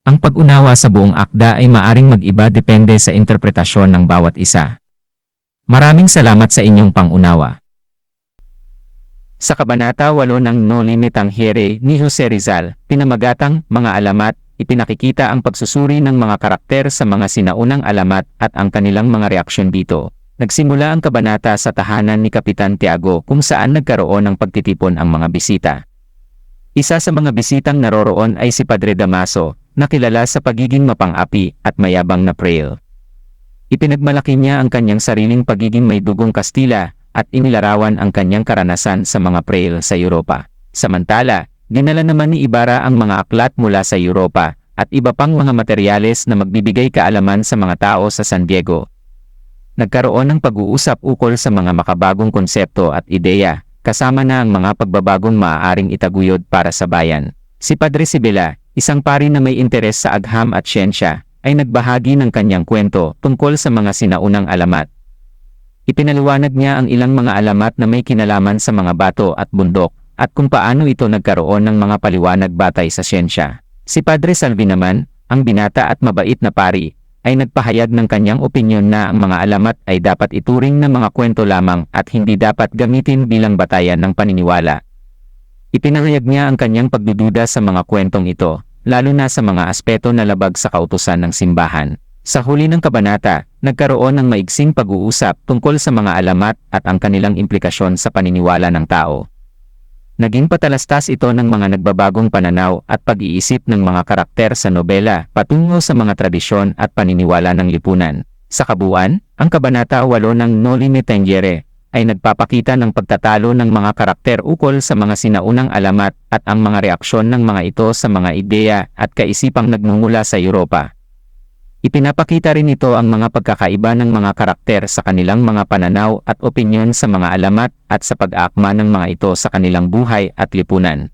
Ang pag-unawa sa buong akda ay maaring mag-iba depende sa interpretasyon ng bawat isa. Maraming salamat sa inyong pangunawa. Sa Kabanata 8 ng No Limit ang Here ni Jose Rizal, pinamagatang mga alamat, ipinakikita ang pagsusuri ng mga karakter sa mga sinaunang alamat at ang kanilang mga reaksyon dito. Nagsimula ang kabanata sa tahanan ni Kapitan Tiago kung saan nagkaroon ng pagtitipon ang mga bisita. Isa sa mga bisitang naroroon ay si Padre Damaso, na kilala sa pagiging mapang-api at mayabang na prail. Ipinagmalaki niya ang kanyang sariling pagiging may dugong Kastila at inilarawan ang kanyang karanasan sa mga prail sa Europa. Samantala, dinala naman ni Ibarra ang mga aklat mula sa Europa at iba pang mga materyales na magbibigay kaalaman sa mga tao sa San Diego. Nagkaroon ng pag-uusap ukol sa mga makabagong konsepto at ideya, kasama na ang mga pagbabagong maaaring itaguyod para sa bayan. Si Padre Sibila, isang pari na may interes sa agham at siyensya, ay nagbahagi ng kanyang kwento tungkol sa mga sinaunang alamat. Ipinaliwanag niya ang ilang mga alamat na may kinalaman sa mga bato at bundok, at kung paano ito nagkaroon ng mga paliwanag batay sa siyensya. Si Padre Salvi naman, ang binata at mabait na pari, ay nagpahayag ng kanyang opinyon na ang mga alamat ay dapat ituring na mga kwento lamang at hindi dapat gamitin bilang batayan ng paniniwala. Ipinahayag niya ang kanyang pagdududa sa mga kwentong ito, lalo na sa mga aspeto na labag sa kautusan ng simbahan. Sa huli ng kabanata, nagkaroon ng maigsing pag-uusap tungkol sa mga alamat at ang kanilang implikasyon sa paniniwala ng tao. Naging patalastas ito ng mga nagbabagong pananaw at pag-iisip ng mga karakter sa nobela patungo sa mga tradisyon at paniniwala ng lipunan. Sa kabuuan, ang Kabanata 8 ng No Limit Tengere ay nagpapakita ng pagtatalo ng mga karakter ukol sa mga sinaunang alamat at ang mga reaksyon ng mga ito sa mga ideya at kaisipang nagmumula sa Europa. Ipinapakita rin ito ang mga pagkakaiba ng mga karakter sa kanilang mga pananaw at opinyon sa mga alamat at sa pag-aakma ng mga ito sa kanilang buhay at lipunan.